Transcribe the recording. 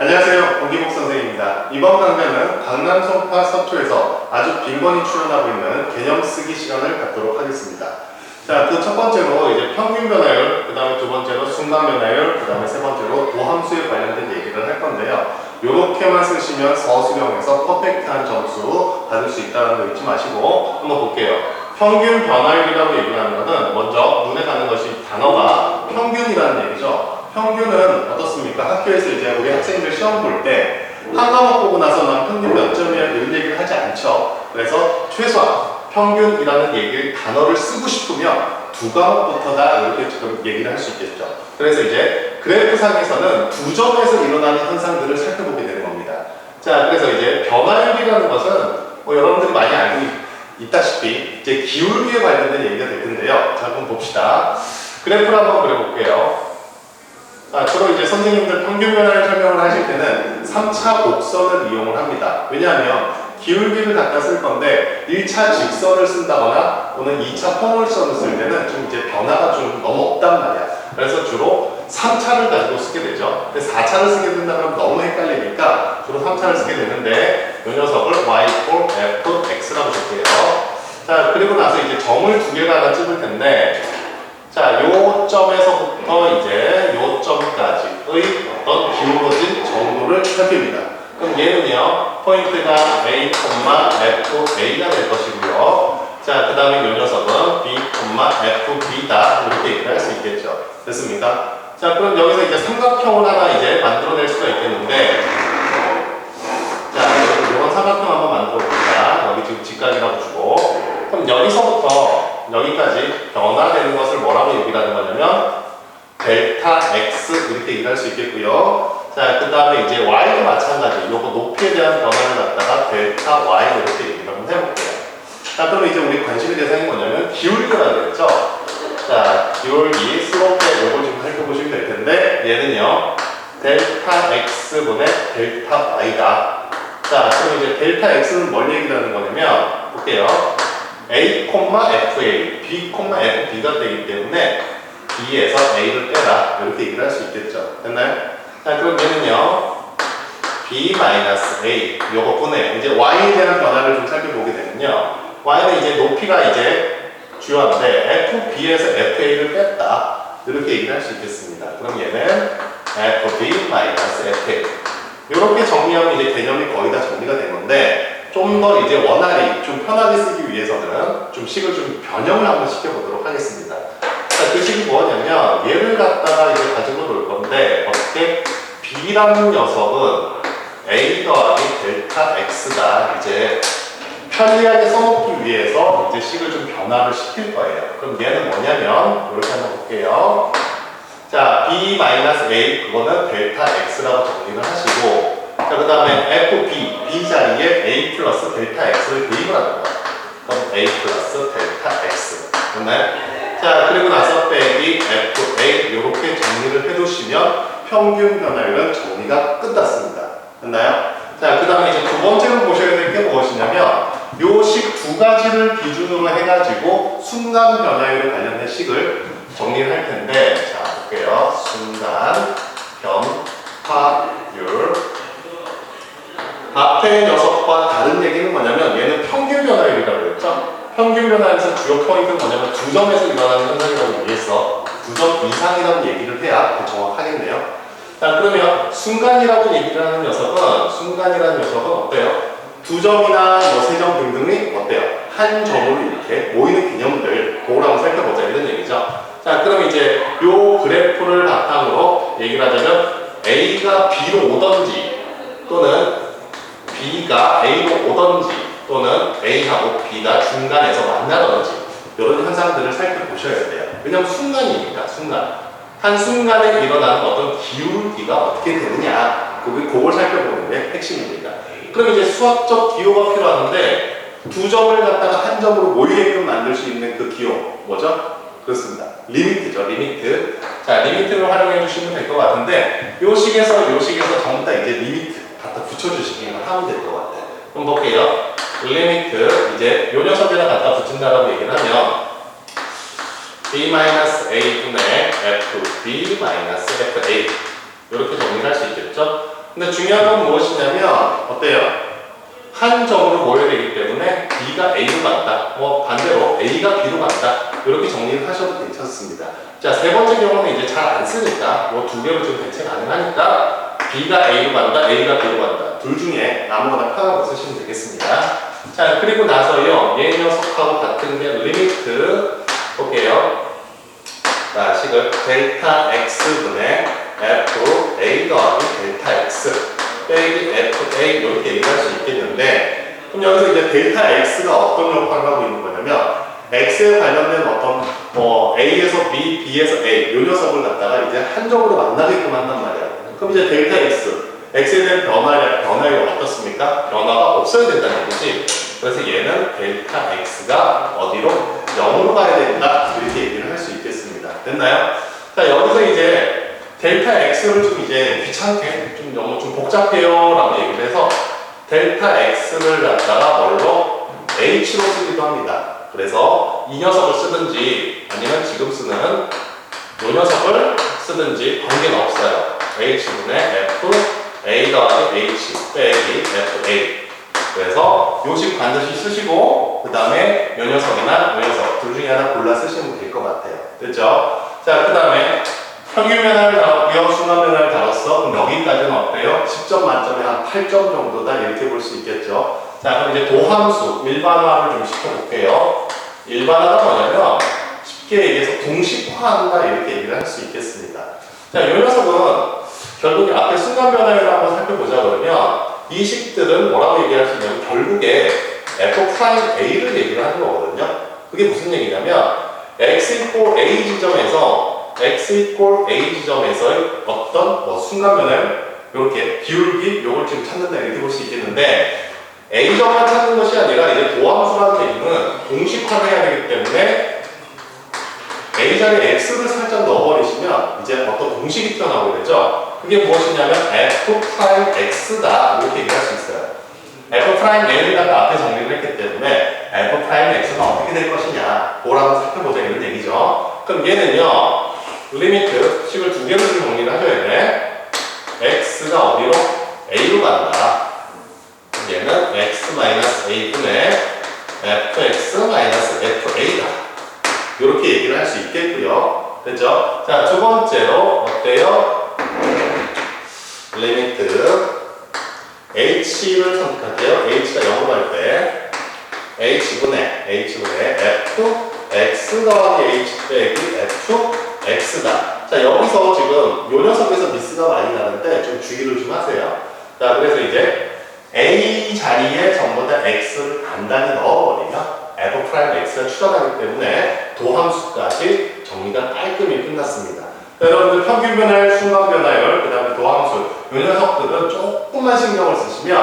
안녕하세요. 공기복 선생입니다. 이번 강좌는 강남 송파 서초에서 아주 빈번히 출연하고 있는 개념 쓰기 시간을 갖도록 하겠습니다. 자, 그 첫 번째로 이제 평균 변화율, 그 다음에 두 번째로 순간 변화율, 그 다음에 세 번째로 도함수에 관련된 얘기를 할 건데요. 요렇게만 쓰시면 서술형에서 퍼펙트한 점수 받을 수 있다는 거 잊지 마시고 한번 볼게요. 평균 변화율이라고 얘기를 하는 것은 먼저 눈에 가는 것이 단어가 평균이라는 얘기죠. 평균은 어떻습니까? 학교에서 이제 우리 학생들 시험 볼 때 한 과목 보고 나서 난 평균 몇 점이야 이런 얘기를 하지 않죠. 그래서 최소한 평균이라는 얘기를 단어를 쓰고 싶으면 두 과목부터다 이렇게 지금 얘기를 할 수 있겠죠. 그래서 이제 그래프상에서는 두 점에서 일어나는 현상들을 살펴보게 되는 겁니다. 자, 그래서 이제 변화율이라는 것은 뭐 여러분들이 많이 알고 있- 있다시피 이제 기울기에 관련된 얘기가 될 텐데요. 자, 그럼 봅시다. 그래프를 한번 그려볼게요. 아, 주로 이제 선생님들 평균 변화를 설명을 하실 때는 3차 곡선을 이용을 합니다. 왜냐하면 기울기를 갖다 쓸 건데 1차 직선을 쓴다거나 또는 2차 평월선을 쓸 때는 좀 이제 변화가 좀 너무 없단 말이야. 그래서 주로 3차를 가지고 쓰게 되죠. 근데 4차를 쓰게 된다 그러면 너무 헷갈리니까 주로 3차를 쓰게 되는데 이 녀석을 y equal f x라고 줄게요. 자, 그리고 나서 이제 점을 두 개다가 찍을 텐데 자, 요 점에서부터 이제 요 점까지의 어떤 기울어진 정도를 살핍니다. 그럼 얘는요, 포인트가 A, F, A가 될 것이고요. 자, 그 다음에 요 녀석은 B, F, B다. 이렇게 얘기를 할 수 있겠죠. 됐습니까? 자, 그럼 여기서 이제 삼각형을 하나 이제 만들어낼 수가 있겠는데, 자, 이런 삼각형 한번 만들어 봅시다. 여기 지금 직각이라고 주고. 그럼 여기서부터 여기까지 변화되는 것을 뭐라고 얘기를 하는 거냐면 델타 x 이렇게 얘기할 수 있겠고요. 자, 그 다음에 이제 y도 마찬가지. 요거 높이에 대한 변화를 갖다가 델타 y 이렇게 얘기를 한번 해볼게요. 자, 그럼 이제 우리 관심의 대상이 뭐냐면 기울기라고 그랬죠? 자, 기울기, 슬로페 요걸 좀 살펴보시면 될 텐데 얘는요. 델타 x분의 델타 y다. 자, 그럼 이제 델타 x는 뭘 얘기하는 거냐면 볼게요. a, fa, b, fb가 되기 때문에 b에서 a를 빼라 이렇게 얘기를 할 수 있겠죠. 됐나요? 자, 그럼 얘는요. b a 요거 분해 이제 y에 대한 변화를 좀 살펴보게 되면요. y는 이제 높이가 이제 주요한데 fb에서 fa를 뺐다 이렇게 얘기를 할 수 있겠습니다. 그럼 얘는 fb fa 이렇게 정리하면 이제 개념이 거의 다 정리가 된 건데 좀 더 이제 원활히 좀 편하게 쓰기 위해서는 좀 식을 좀 변형을 한번 시켜보도록 하겠습니다. 식이 뭐냐면 얘를 갖다가 이제 가지고 놀 건데 어떻게 B라는 녀석은 A 더하기 델타 X가 이제 편리하게 써먹기 위해서 이제 식을 좀 변화를 시킬 거예요. 그럼 얘는 뭐냐면 이렇게 한번 볼게요. 자, B-A 그거는 델타 X라고 정리를 하시고 자, 그 다음에 FB, B 자리에 A 플러스 델타 X를 대입을 하는 거야. 그럼 A 플러스 델타 X. 됐나요? 자, 그리고 나서 빼기 FA 이렇게 정리를 해두시면 평균 변화율은 정리가 끝났습니다. 됐나요? 자, 그 다음에 이제 두 번째로 보셔야 될 게 무엇이냐면 요식 두 가지를 기준으로 해가지고 순간 변화율에 관련된 식을 정리를 할 텐데 자, 볼게요. 순간 변화율 앞에 녀석과 다른 얘기는 뭐냐면 얘는 평균 변화율이라고 했죠. 평균 변화에서 주요 포인트는 뭐냐면 두 점에서 일어나는 현상이라고 얘기해서 두점 이상이라는 얘기를 해야 더 정확하겠네요. 자 그러면 순간이라고 얘기를 하는 녀석은 순간이라는 녀석은 어때요? 두 점이나 뭐 세 점 등등이 어때요? 한 점으로 이렇게 모이는 개념들 한번 살펴보자 이런 얘기죠. 자 그럼 이제 요 그래프를 바탕으로 얘기를 하자면 A가 B로 오던지 또는 B가 A로 오던지 또는 A하고 B가 중간에서 만나던지 이런 현상들을 살펴보셔야 돼요. 왜냐하면 순간이니까 순간. 한 순간에 일어나는 어떤 기울기가 어떻게 되느냐 그걸, 그걸 살펴보는 게 핵심입니다. 그럼 이제 수학적 기호가 필요하는데 두 점을 갖다가 한 점으로 모이게끔 만들 수 있는 그 기호 뭐죠? 그렇습니다. 리미트죠, 리미트. 자, 리미트를 활용해 주시면 될 것 같은데 요 식에서 요 식에서 전부 다 이제 리미트 갖다 붙여주시기만 하면 될 것 같아요. 그럼 볼게요. 리미트 이제 요 녀석에다 갖다 붙인다라고 얘기를 하면 b-a 분의 fb-fa 이렇게 정리를 할 수 있겠죠? 근데 중요한 건 무엇이냐면 어때요? 한 점으로 모여야 되기 때문에 B가 A로 같다. 뭐 반대로 A가 B로 같다. 이렇게 정리를 하셔도 괜찮습니다. 자, 세 번째 경우는 이제 잘 안 쓰니까 뭐 두 개로 좀 대체 가능하니까 B가 A로 간다, A가 B로 간다. 둘 중에 아무거나 거 쓰시면 되겠습니다. 자, 그리고 나서요. 얘 녀석하고 같은 게 리미트 볼게요. 자, 식을 델타 x분의 f a 더하기 델타 x 빼기 f a 이렇게 얘기할 수 있겠는데 그럼 여기서 이제 델타 x가 어떤 역할을 하고 있는 거냐면 x에 관련된 어떤 뭐 a에서 b, b에서 a 요 녀석을 갖다가 이제 한쪽으로 만나게끔 한단 말이야. 그럼 이제 델타 x x에 대한 변화, 변화가 어떻습니까? 변화가 없어야 된다는 얘기지. 그래서 얘는 델타 x가 어디로? 0으로 가야 된다. 이렇게 얘기를 할 수 있겠습니다. 됐나요? 자, 여기서 이제 델타 x를 좀 이제 귀찮게 좀 너무 좀 복잡해요. 라고 얘기를 해서 델타 x를 갖다가 뭘로? h로 쓰기도 합니다. 그래서 이 녀석을 쓰든지 아니면 지금 쓰는 이 녀석을 쓰든지 관계는 없어요. h분의 f a 더하기 h 빼기 f a 그래서 요식 반드시 쓰시고 그 다음에 요 녀석이나 요 녀석 둘 중에 하나 골라 쓰시면 될 것 같아요. 됐죠? 자, 그 다음에 평균 변화를 다뤘고요. 순환 변화를 다뤘어. 그럼 여기까지는 어때요? 10점 만점에 한 8점 정도다 이렇게 볼 수 있겠죠. 자, 그럼 이제 도함수 일반화를 좀 시켜볼게요. 일반화가 뭐냐면 쉽게 얘기해서 공식화한다 이렇게 얘기를 할 수 있겠습니다. 자, 이 녀석은 결국에 앞에 순간 변화를 한번 살펴보자 그러면 이 식들은 뭐라고 얘기할 수 있냐면 결국에 f 프라임 a를 얘기를 하는 거거든요. 그게 무슨 얘기냐면 x 이퀄 a 지점에서 x 이퀄 a 지점에서의 어떤 뭐 순간 변화를 이렇게 기울기 요걸 지금 찾는다 이렇게 볼 수 있겠는데 a 점만 찾는 것이 아니라 이제 도함수라는 얘기는 공식화를 해야 되기 때문에 a 자리에 x를 살짝 넣어버리시면 이제 어떤 공식이 튀어나오게 되죠. 그게 무엇이냐면 f 프라임 x다 이렇게 얘기할 수 있어요. f 프라임 a를 갖다 앞에 정리를 했기 때문에 f 프라임 x가 어떻게 될 것이냐 한번 살펴보자 이런 얘기죠. 그럼 얘는요 리미트 식을 두 개로 좀 정리를 하셔야 돼. x가 어디로? a로 간다. 얘는 x a분의 fx fa다. 이렇게 얘기를 할 수 있겠고요. 됐죠? 자, 두 번째로 어때요? 리미트 h를 선택할게요. h가 0으로 할 때 h분의 h분의 f x 더하기 h 빼기 f x다. 자, 여기서 지금 요 녀석에서 미스가 많이 나는데 좀 주의를 좀 하세요. 자, 그래서 이제 a 자리에 전부 다 x를 간단히 넣어버리면 f 프라임 x가 추가하기 때문에 도함수까지 정리가 깔끔히 끝났습니다. 자, 여러분들 평균 변화율, 순간 변화율, 그 다음에 도함수 이 녀석들은 조금만 신경을 쓰시면